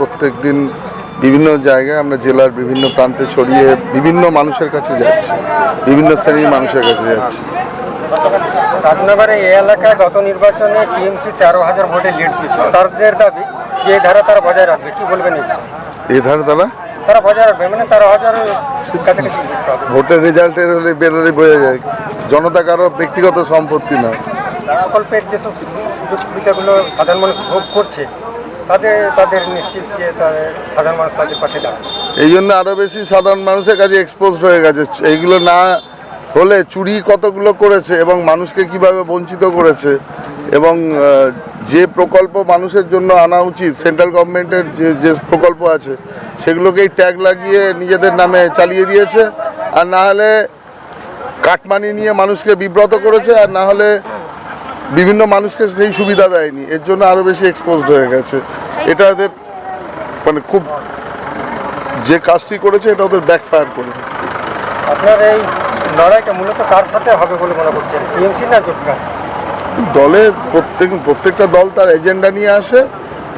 প্রত্যেক দিন বিভিন্ন জায়গায় আমরা জেলার বিভিন্ন প্রান্তে ছড়িয়ে বিভিন্ন মানুষের কাছে যাচ্ছি বিভিন্ন শ্রেণির মানুষের কাছে যাচ্ছি। রাজনগরে এই এলাকায় গত নির্বাচনে টিএমসি তেরো হাজার ভোটে লিড দিয়েছিল। তাদের দাবি যে ধারা তারা বজায় রাখবে কি বলবেন এই তারা? তারা বজায় রাখবে মানে তেরো হাজার ভোটের রেজাল্টের হলে বেরোলে বোঝা যায় জনতা কারও ব্যক্তিগত সম্পত্তি নয় প্রকল্পের যেসব সুযোগ সুবিধাগুলো সাধারণ মানুষ ভোগ করছে এই জন্য আরও বেশি সাধারণ মানুষের কাছে এক্সপোজড হয়ে গেছে। এইগুলো না হলে চুরি কতগুলো করেছে এবং মানুষকে কীভাবে বঞ্চিত করেছে এবং যে প্রকল্প মানুষের জন্য আনা উচিত সেন্ট্রাল গভর্নমেন্টের যে যে প্রকল্প আছে, সেগুলোকেই ট্যাগ লাগিয়ে নিজেদের নামে চালিয়ে দিয়েছে। আর না হলে কাটমানি নিয়ে মানুষকে বিব্রত করেছে, আর না হলে বিভিন্ন মানুষকে সেই সুবিধা দেয়নি এর জন্য আরও বেশি এক্সপোজড হয়ে গেছে। এটা ওদের মানে খুব যে কাজটি করেছে এটা ওদের ব্যাকফায়ার করে। আপনার এই লড়াইটা মূলত কার সাথে হবে বলে মনে করছেন টিএমসি না জোটকা? দলে প্রত্যেক প্রত্যেকটা দল তার এজেন্ডা নিয়ে আসে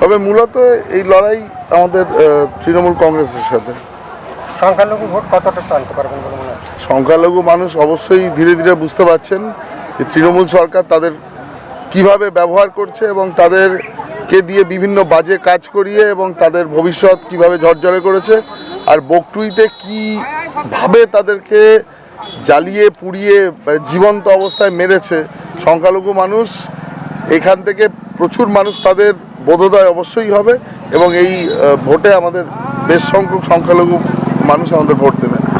তবে মূলত এই লড়াই আমাদের তৃণমূল কংগ্রেসের সাথে। সংখ্যালঘু ভোট কতটা টানতে পারবেন বলে মনে হচ্ছে? সংখ্যালঘু মানুষ অবশ্যই ধীরে ধীরে বুঝতে পারছেন যে তৃণমূল সরকার তাদের কীভাবে ব্যবহার করছে এবং তাদেরকে দিয়ে বিভিন্ন বাজে কাজ করিয়ে এবং তাদের ভবিষ্যৎ কীভাবে ঝরঝরে করেছে আর বকটুইতে কীভাবে তাদেরকে জ্বালিয়ে, পুড়িয়ে মানে জীবন্ত অবস্থায় মেরেছে সংখ্যালঘু মানুষ, এখান থেকে প্রচুর মানুষ তাদের বোধোদয় অবশ্যই হবে এবং এই ভোটে আমাদের বেশ সংখ্যক সংখ্যালঘু মানুষ আমাদের ভোট দেবে।